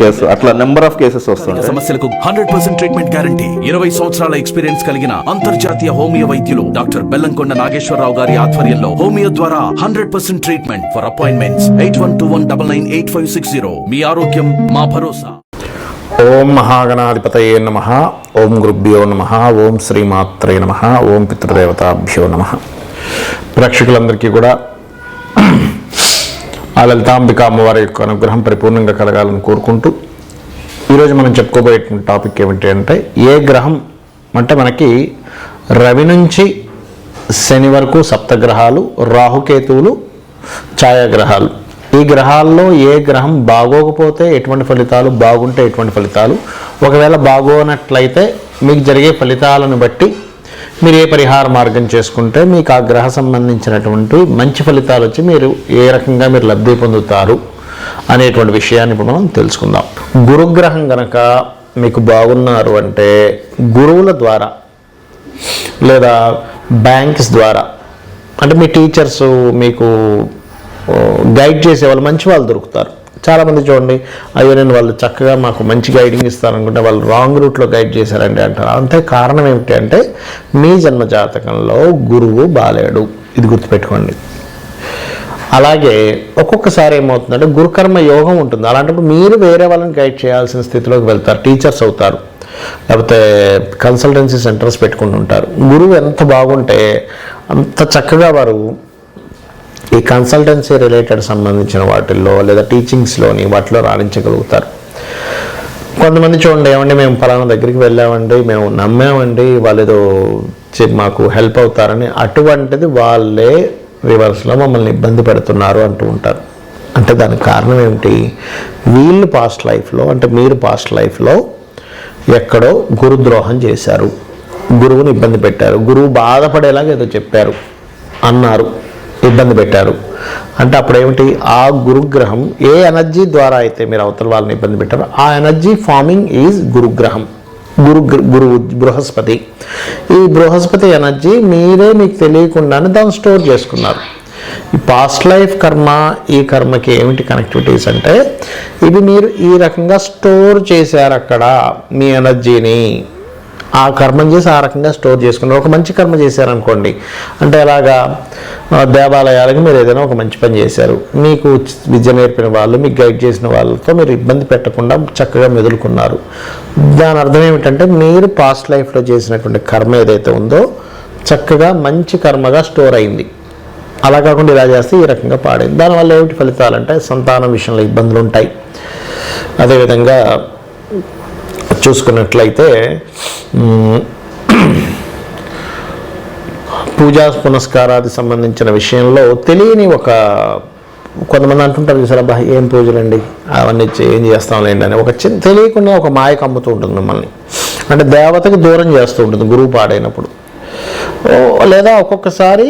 Case అట్లా number of cases వస్తుంటాయి సమస్యలకు హండ్రెడ్ పర్సెంట్ ట్రీట్మెంట్ గ్యారంటీ ఇరవై సంవత్సరాల ఎక్స్పీరియన్స్ కలిగిన అంతర్జాతీయ హోమియో వైద్యులు డాక్టర్ బెల్లంకొండ నాగేశ్వరరావు గారి ఆధ్వర్యంలో హోమియో ద్వారా hundred percent treatment for appointments eight one two one double nine eight five six zero మీ ఆరోగ్యం మా భరోసా. ఓం మహాగణాధిపతయే నమ. ఓం గురుభ్యో నమ. ఓం శ్రీమాత్రే నమ. ఓం పితృదేవతాభ్యో నమ. ప్రేక్షకులందరికీ కూడా ఆ లలితాంబిక అమ్మవారి యొక్క అనుగ్రహం పరిపూర్ణంగా కలగాలని కోరుకుంటూ ఈరోజు మనం చెప్పుకోబోయేటువంటి టాపిక్ ఏమిటి అంటే ఏ గ్రహం అంటే మనకి రవి నుంచి శని వరకు సప్తగ్రహాలు రాహుకేతువులు ఛాయాగ్రహాలు. ఈ గ్రహాల్లో ఏ గ్రహం బాగోకపోతే ఎటువంటి ఫలితాలు బాగుంటే ఎటువంటి ఫలితాలు? ఒకవేళ బాగోనట్లయితే మీకు జరిగే ఫలితాలను బట్టి మీరు ఏ పరిహార మార్గం చేసుకుంటే మీకు ఆ గ్రహ సంబంధించినటువంటి మంచి ఫలితాలు వచ్చి మీరు ఏ రకంగా మీరు లబ్ధి పొందుతారు అనేటువంటి విషయాన్ని ఇప్పుడు మనం తెలుసుకుందాం. గురుగ్రహం గనక మీకు బాగున్నారు అంటే గురువుల ద్వారా లేదా బ్యాంక్స్ ద్వారా అంటే మీ టీచర్స్ మీకు గైడ్ చేసే వాళ్ళు మంచి వాళ్ళు దొరుకుతారు. చాలామంది చూడండి అయ్యో నేను వాళ్ళు చక్కగా మాకు మంచి గైడింగ్ ఇస్తారనుకుంటే వాళ్ళు రాంగ్ రూట్లో గైడ్ చేశారండి అంటారు. అంతే కారణం ఏమిటి అంటే మీ జన్మ జాతకంలో గురువు బాలేడు. ఇది గుర్తుపెట్టుకోండి. అలాగే ఒక్కొక్కసారి ఏమవుతుందంటే గురుకర్మ యోగం ఉంటుంది. అలాంటప్పుడు మీరు వేరే వాళ్ళని గైడ్ చేయాల్సిన స్థితిలోకి వెళ్తారు. టీచర్స్ అవుతారు. లేకపోతే కన్సల్టెన్సీ సెంటర్స్ పెట్టుకుంటుంటారు. గురువు ఎంత బాగుంటే అంత చక్కగా వారు ఈ కన్సల్టెన్సీ రిలేటెడ్ సంబంధించిన వాటిల్లో లేదా టీచింగ్స్లోని వాటిలో రాణించగలుగుతారు. కొంతమంది చూడండి ఏమండి మేము ఫలానా దగ్గరికి వెళ్ళామండి మేము నమ్మామండి వాళ్ళు ఏదో మాకు హెల్ప్ అవుతారని అటువంటిది వాళ్ళే రివర్స్లో మమ్మల్ని ఇబ్బంది పెడుతున్నారు అంటూ ఉంటారు. అంటే దానికి కారణం ఏమిటి? వీళ్ళు పాస్ట్ లైఫ్లో అంటే మీరు పాస్ట్ లైఫ్లో ఎక్కడో గురుద్రోహం చేశారు. గురువుని ఇబ్బంది పెట్టారు. గురువు బాధపడేలాగా ఏదో చెప్పారు. అన్నారు. ఇబ్బంది పెట్టారు. అంటే అప్పుడు ఏమిటి ఆ గురుగ్రహం ఏ ఎనర్జీ ద్వారా అయితే మీరు అవతల వాళ్ళని ఇబ్బంది పెట్టారో ఆ ఎనర్జీ ఫార్మింగ్ ఈజ్ గురుగ్రహం. గురు గురు బృహస్పతి. ఈ బృహస్పతి ఎనర్జీ మీరే మీకు తెలియకుండానే దాన్ని స్టోర్ చేసుకున్నారు. ఈ పాస్ట్ లైఫ్ కర్మ ఈ కర్మకి ఏమిటి కనెక్టివిటీస్ అంటే ఇవి మీరు ఈ రకంగా స్టోర్ చేశారు అక్కడ మీ ఎనర్జీని. ఆ కర్మం చేసి ఆ రకంగా స్టోర్ చేసుకున్నారు. ఒక మంచి కర్మ చేశారనుకోండి. అంటే అలాగా దేవాలయాలకు మీరు ఏదైనా ఒక మంచి పని చేశారు. మీకు విద్య నేర్పిన వాళ్ళు మీకు గైడ్ చేసిన వాళ్ళతో మీరు ఇబ్బంది పెట్టకుండా చక్కగా మెదులుకున్నారు. దాని అర్థం ఏమిటంటే మీరు పాస్ట్ లైఫ్లో చేసినటువంటి కర్మ ఏదైతే ఉందో చక్కగా మంచి కర్మగా స్టోర్ అయింది. అలా కాకుండా ఇలా చేస్తే ఈ రకంగా పాడైంది. దానివల్ల ఏమిటి ఫలితాలు అంటే సంతానం విషయంలో ఇబ్బందులు ఉంటాయి అదేవిధంగా చూసుకున్నట్లయితే పూజా పునస్కారాది సంబంధించిన విషయంలో తెలియని ఒక కొంతమంది అంటుంటారు చూసారా అబ్బా ఏం పూజలండి? అవన్నీ ఏం చేస్తాంలేండి అని. ఒక చిన్న తెలియకుండా ఒక మాయ కమ్ముతూ ఉంటుంది మిమ్మల్ని. అంటే దేవతకి దూరం చేస్తూ ఉంటుంది గురువు పాడైనప్పుడు. లేదా ఒక్కొక్కసారి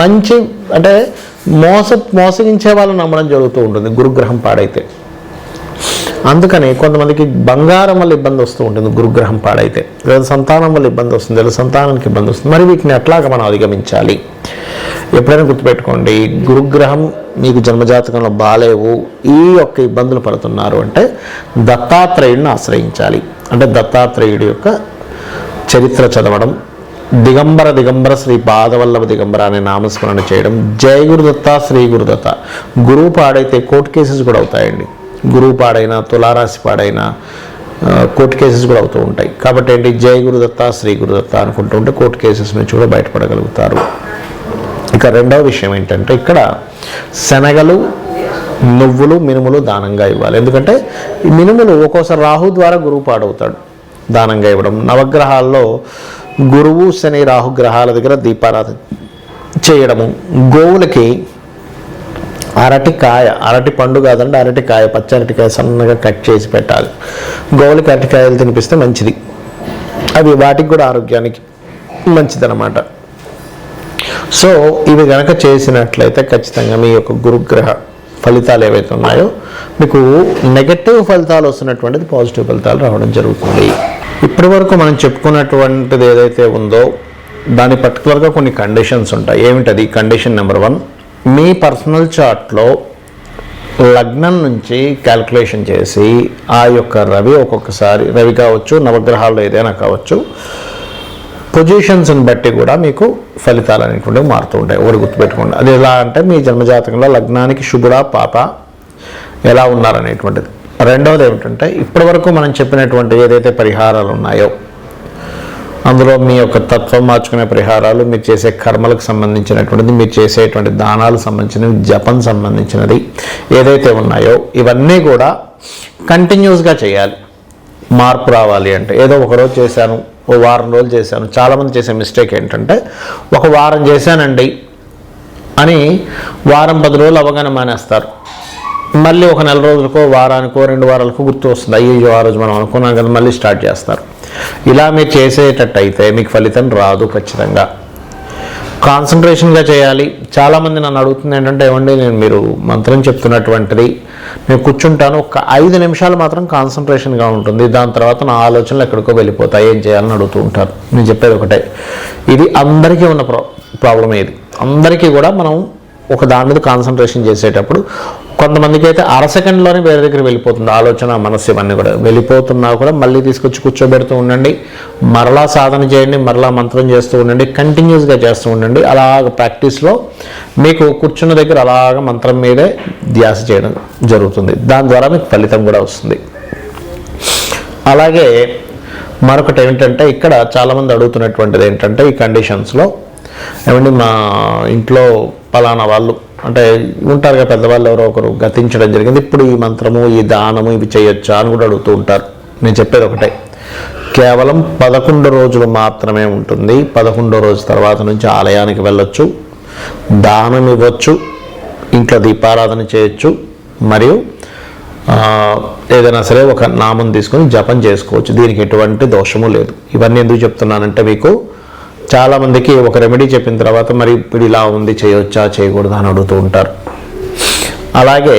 మంచి అంటే మోస మోసగించే వాళ్ళని నమ్మడం జరుగుతూ ఉంటుంది గురుగ్రహం పాడైతే. అందుకని కొంతమందికి బంగారం వల్ల ఇబ్బంది వస్తూ ఉంటుంది గురుగ్రహం పాడైతే. లేదా సంతానం వల్ల ఇబ్బంది వస్తుంది లేదా సంతానానికి ఇబ్బంది వస్తుంది. మరి వీటిని ఎట్లాగా మనం అధిగమించాలి? ఎప్పుడైనా గుర్తుపెట్టుకోండి గురుగ్రహం మీకు జన్మజాతకంలో బాలేవు ఈ యొక్క ఇబ్బందులు పడుతున్నారు అంటే దత్తాత్రేయుడిని ఆశ్రయించాలి. అంటే దత్తాత్రేయుడి యొక్క చరిత్ర చదవడం దిగంబర దిగంబర శ్రీ పాదవల్లభ దిగంబర అనే నామస్మరణ చేయడం జయ గురుదత్త శ్రీ గురుదత్త గురువు పాడైతే కోర్టు కేసెస్ కూడా అవుతాయండి. గురువు పాడైనా తులారాశి పాడైనా కోర్టు కేసెస్ కూడా అవుతూ ఉంటాయి. కాబట్టి ఏంటి జయ గురుదత్త శ్రీ గురుదత్త అనుకుంటూ ఉంటే కోర్టు కేసెస్ నుంచి కూడా బయటపడగలుగుతారు. ఇక రెండవ విషయం ఏంటంటే ఇక్కడ శనగలు నువ్వులు మినుములు దానంగా ఇవ్వాలి. ఎందుకంటే మినుములు ఒక్కోసారి రాహు ద్వారా గురువు పాడవుతాడు దానంగా ఇవ్వడం. నవగ్రహాల్లో గురువు శని రాహు గ్రహాల దగ్గర దీపారాధన చేయడము. గోవులకి అరటికాయ అరటి పండు కాదండి అరటికాయ పచ్చి అరటికాయ సన్నగా కట్ చేసి పెట్టాలి. గోవులకి అరటికాయలు తినిపిస్తే మంచిది. అవి వాటికి కూడా ఆరోగ్యానికి మంచిదన్నమాట. సో ఇవి కనుక చేసినట్లయితే ఖచ్చితంగా మీ యొక్క గురుగ్రహ ఫలితాలు ఏవైతే ఉన్నాయో మీకు నెగటివ్ ఫలితాలు వస్తున్నటువంటిది పాజిటివ్ ఫలితాలు రావడం జరుగుతుంది. ఇప్పటి వరకు మనం చెప్పుకున్నటువంటిది ఏదైతే ఉందో దాని పర్టికులర్గా కొన్ని కండిషన్స్ ఉంటాయి. ఏమిటది? కండిషన్ నెంబర్ వన్ మీ పర్సనల్ చార్ట్లో లగ్నం నుంచి క్యాల్కులేషన్ చేసి ఆ యొక్క రవి ఒక్కొక్కసారి రవి కావచ్చు నవగ్రహాల్లో ఏదైనా కావచ్చు పొజిషన్స్ని బట్టి కూడా మీకు ఫలితాలు అనేటువంటివి మారుతూ ఉంటాయి. ఒకటి గుర్తుపెట్టుకోండి. అది ఎలా అంటే మీ జన్మజాతకంలో లగ్నానికి శుభుడా పాప ఎలా ఉన్నారనేటువంటిది. రెండవది ఏమిటంటే ఇప్పటివరకు మనం చెప్పినటువంటి ఏదైతే పరిహారాలు ఉన్నాయో అందులో మీ యొక్క తత్వం మార్చుకునే పరిహారాలు మీరు చేసే కర్మలకు సంబంధించినటువంటిది మీరు చేసేటువంటి దానాలకు సంబంధించినవి జపం సంబంధించినది ఏదైతే ఉన్నాయో ఇవన్నీ కూడా కంటిన్యూస్గా చేయాలి. మార్పు రావాలి అంటే. ఏదో ఒక రోజు చేశాను ఓ వారం రోజులు చేశాను చాలామంది చేసే మిస్టేక్ ఏంటంటే ఒక వారం చేశానండి అని వారం పది రోజులు అవగాహన మానేస్తారు. మళ్ళీ ఒక నెల రోజులకో వారానికో రెండు వారాలకో గుర్తు వస్తుంది. అయ్యో ఆ రోజు మనం అనుకున్నాం కదా మళ్ళీ స్టార్ట్ చేస్తారు. ఇలా మీరు చేసేటట్టయితే మీకు ఫలితం రాదు ఖచ్చితంగా. కాన్సన్ట్రేషన్గా చేయాలి. చాలామంది నన్ను అడుగుతుంది ఏంటంటే ఏమండి నేను మీరు మంత్రం చెప్తున్నటువంటిది. నేను కూర్చుంటాను ఒక ఐదు నిమిషాలు మాత్రం కాన్సన్ట్రేషన్గా ఉంటుంది. దాని తర్వాత నా ఆలోచనలు ఎక్కడికో వెళ్ళిపోతాయి. ఏం చేయాలని అడుగుతూ ఉంటారు. నేను చెప్పేది ఒకటే. ఇది అందరికీ ఉన్న ప్రా ప్రాబ్లం ఇది అందరికీ కూడా మనం ఒక దాని మీద కాన్సన్ట్రేషన్ చేసేటప్పుడు కొంతమందికి అయితే అర సెకండ్లోనే వేరే దగ్గర వెళ్ళిపోతుంది. ఆలోచన మనస్సు ఇవన్నీ కూడా వెళ్ళిపోతున్నా కూడా మళ్ళీ తీసుకొచ్చి కూర్చోబెడుతూ ఉండండి. మరలా సాధన చేయండి మరలా మంత్రం చేస్తూ ఉండండి కంటిన్యూస్గా చేస్తూ ఉండండి. అలాగ ప్రాక్టీస్లో మీకు కూర్చున్న దగ్గర అలాగ మంత్రం మీదే ధ్యాస చేయడం జరుగుతుంది. దాని ద్వారా మీకు ఫలితం కూడా వస్తుంది. అలాగే మరొకటి ఏమిటంటే ఇక్కడ చాలామంది అడుగుతున్నటువంటిది ఏంటంటే ఈ కండిషన్స్లో ఏమండి మా ఇంట్లో పలానా వాళ్ళు అంటే ఉంటారుగా పెద్దవాళ్ళు ఎవరో ఒకరు గతించడం జరిగింది. ఇప్పుడు ఈ మంత్రము ఈ దానము ఇవి చేయొచ్చా అని కూడా అడుగుతూ ఉంటారు. నేను చెప్పేది ఒకటే. కేవలం పదకొండు రోజులు మాత్రమే ఉంటుంది. పదకొండో రోజు తర్వాత నుంచి ఆలయానికి వెళ్ళొచ్చు. దానం ఇవ్వచ్చు. ఇంట్లో దీపారాధన చేయొచ్చు. మరియు ఏదైనా సరే ఒక నామం తీసుకొని జపం చేసుకోవచ్చు. దీనికి ఎటువంటి దోషము లేదు. ఇవన్నీ ఎందుకు చెప్తున్నానంటే మీకు చాలామందికి ఒక రెమెడీ చెప్పిన తర్వాత మరి ఇప్పుడు ఇలా ఉంది చేయొచ్చా చేయకూడదా అని అడుగుతూ ఉంటారు. అలాగే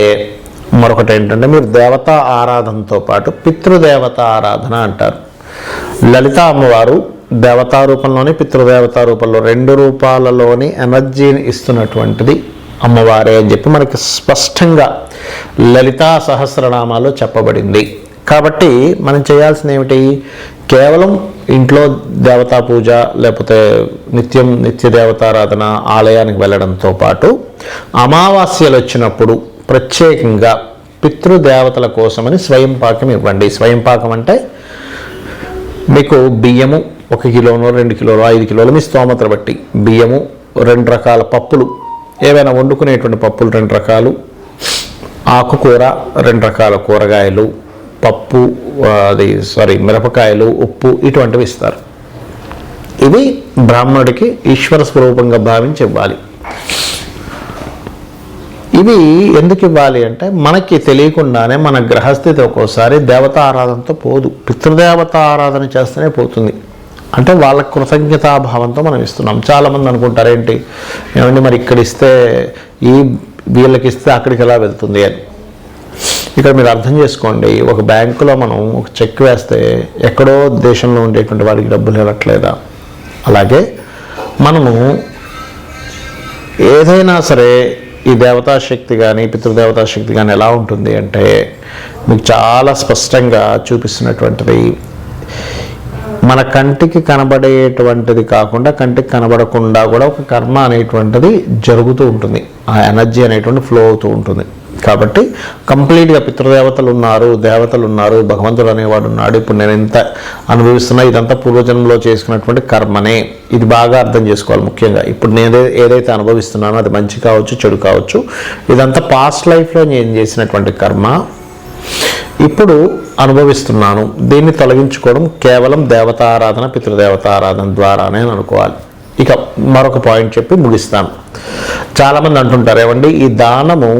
మరొకటి ఏంటంటే మీరు దేవతా ఆరాధనతో పాటు పితృదేవత ఆరాధన అంటారు. లలిత అమ్మవారు దేవతా రూపంలోని పితృదేవతా రూపంలో రెండు రూపాలలోని ఎనర్జీని ఇస్తున్నటువంటిది అమ్మవారే అని చెప్పి మనకి స్పష్టంగా లలితా సహస్రనామాలో చెప్పబడింది. కాబట్టి మనం చేయాల్సింది ఏమిటి? కేవలం ఇంట్లో దేవతా పూజ లేకపోతే నిత్యం నిత్య దేవతారాధన ఆలయానికి వెళ్ళడంతో పాటు అమావాస్యలు వచ్చినప్పుడు ప్రత్యేకంగా పితృదేవతల కోసమని స్వయం పాకం ఇవ్వండి. స్వయం పాకం అంటే మీకు బియ్యము ఒక కిలోనో రెండు కిలోలు ఐదు కిలోలు మీ స్తోమతను బట్టి బియ్యము రెండు రకాల పప్పులు ఏవైనా వండుకునేటువంటి పప్పులు రెండు రకాలు ఆకుకూర రెండు రకాల కూరగాయలు పప్పు అది సారీ మిరపకాయలు ఉప్పు ఇటువంటివి ఇస్తారు. ఇవి బ్రాహ్మణుడికి ఈశ్వర స్వరూపంగా భావించి ఇవ్వాలి ఇవి ఎందుకు ఇవ్వాలి అంటే మనకి తెలియకుండానే మన గ్రహస్థితి ఒక్కోసారి దేవత ఆరాధనతో పోదు. పితృదేవత ఆరాధన చేస్తేనే పోతుంది. అంటే వాళ్ళ కృతజ్ఞతాభావంతో మనం ఇస్తున్నాం. చాలామంది అనుకుంటారు ఏంటి? ఏమండి మరి ఇక్కడ ఇస్తే ఈ వీళ్ళకి ఇస్తే అక్కడికి ఎలా వెళ్తుంది? అని. ఇక్కడ మీరు అర్థం చేసుకోండి ఒక బ్యాంకులో మనం ఒక చెక్ వేస్తే ఎక్కడో దేశంలో ఉండేటువంటి వాడికి డబ్బులు ఇవ్వట్లేదా అలాగే మనము ఏదైనా సరే ఈ దేవతా శక్తి కానీ పితృదేవతాశక్తి కానీ ఎలా ఉంటుంది అంటే మీకు చాలా స్పష్టంగా చూపిస్తున్నటువంటిది. మన కంటికి కనబడేటువంటిది కాకుండా కంటికి కనబడకుండా కూడా ఒక కర్మ అనేటువంటిది జరుగుతూ ఉంటుంది. ఆ ఎనర్జీ అనేటువంటి ఫ్లో అవుతూ ఉంటుంది. కాబట్టి కంప్లీట్గా పితృదేవతలు ఉన్నారు దేవతలు ఉన్నారు భగవంతుడు అనేవాడు ఉన్నాడు ఇప్పుడు నేను ఎంత అనుభవిస్తున్నా ఇదంతా పూర్వజన్మలో చేసుకున్నటువంటి కర్మనే. ఇది బాగా అర్థం చేసుకోవాలి ముఖ్యంగా. ఇప్పుడు నేను ఏదైతే అనుభవిస్తున్నానో అది మంచి కావచ్చు చెడు కావచ్చు ఇదంతా పాస్ట్ లైఫ్లో నేను చేసినటువంటి కర్మ. ఇప్పుడు అనుభవిస్తున్నాను. దీన్ని తొలగించుకోవడం కేవలం దేవతారాధన పితృదేవతారాధన ద్వారానే అనుకోవాలి. ఇక మరొక పాయింట్ చెప్పి ముగిస్తాను. చాలామంది అంటుంటారు ఏమండి ఈ దానము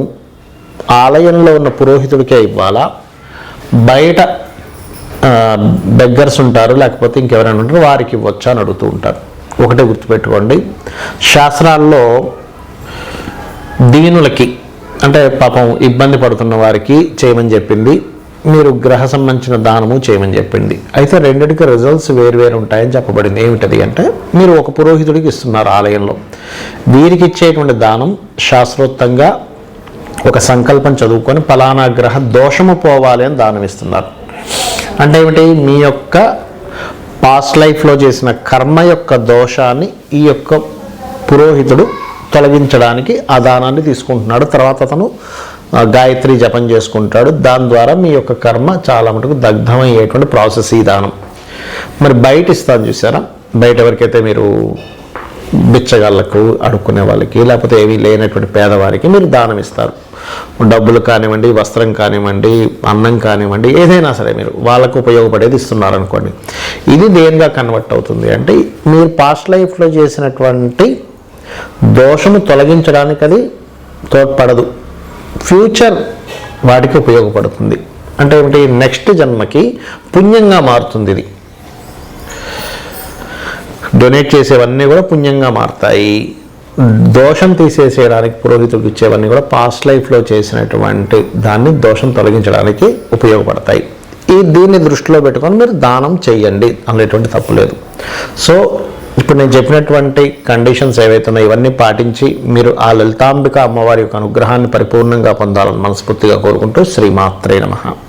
ఆలయంలో ఉన్న పురోహితుడికే ఇవ్వాలా? బయట బెగ్గర్స్ ఉంటారు లేకపోతే ఇంకెవరైనా ఉంటారు వారికి ఇవ్వచ్చా అని అడుగుతూ ఉంటారు. ఒకటే గుర్తుపెట్టుకోండి. శాస్త్రాల్లో దీనులకి అంటే పాపం ఇబ్బంది పడుతున్న వారికి చేయమని చెప్పింది. మీరు గ్రహ సంబంధించిన దానము చేయమని చెప్పింది. అయితే రెండింటికి రిజల్ట్స్ వేరువేరు ఉంటాయని చెప్పబడింది. ఏమిటది అంటే మీరు ఒక పురోహితుడికి ఇస్తున్నారు ఆలయంలో. వీరికి ఇచ్చేటువంటి దానం శాస్త్రోక్తంగా ఒక సంకల్పం చదువుకొని ఫలానా గ్రహ దోషము పోవాలి అని దానం ఇస్తున్నారు. అంటే ఏమిటి? మీ యొక్క పాస్ట్ లైఫ్లో చేసిన కర్మ యొక్క దోషాన్ని ఈ యొక్క పురోహితుడు తొలగించడానికి ఆ దానాన్ని తీసుకుంటున్నాడు. తర్వాత అతను గాయత్రి జపం చేసుకుంటాడు. దాని ద్వారా మీ యొక్క కర్మ చాలా మటుకు దగ్ధమయ్యేటువంటి ప్రాసెస్ ఈ దానం. మరి బయట ఇస్తాను చూసారా? బయట ఎవరికైతే మీరు బిచ్చగాళ్ళకు అడుక్కునే వాళ్ళకి లేకపోతే ఏమీ లేనటువంటి పేదవారికి మీరు దానం ఇస్తారు. డబ్బులు కానివ్వండి వస్త్రం కానివ్వండి అన్నం కానివ్వండి ఏదైనా సరే మీరు వాళ్ళకు ఉపయోగపడేది ఇస్తున్నారు అనుకోండి ఇది దేనిగా కన్వర్ట్ అవుతుంది అంటే మీరు పాస్ట్ లైఫ్లో చేసినటువంటి దోషము తొలగించడానికి అది తోడ్పడదు. ఫ్యూచర్ వాటికి ఉపయోగపడుతుంది. అంటే ఏమిటి? నెక్స్ట్ జన్మకి పుణ్యంగా మారుతుంది ఇది. డొనేట్ చేసేవన్నీ కూడా పుణ్యంగా మారుతాయి. Hmm. దోషం తీసేసేయడానికి పురోహితుడికి ఇచ్చేవన్నీ కూడా పాస్ట్ లైఫ్లో చేసినటువంటి దాన్ని దోషం తొలగించడానికి ఉపయోగపడతాయి. ఈ దీన్ని దృష్టిలో పెట్టుకొని మీరు దానం చేయండి అనేటువంటి తప్పు లేదు. సో ఇప్పుడు నేను చెప్పినటువంటి కండిషన్స్ ఏవైతే ఉన్నాయో ఇవన్నీ పాటించి మీరు ఆ లలితాంబిక అమ్మవారి యొక్క అనుగ్రహాన్ని పరిపూర్ణంగా పొందాలని మనస్ఫూర్తిగా కోరుకుంటూ శ్రీమాత్రే నమః.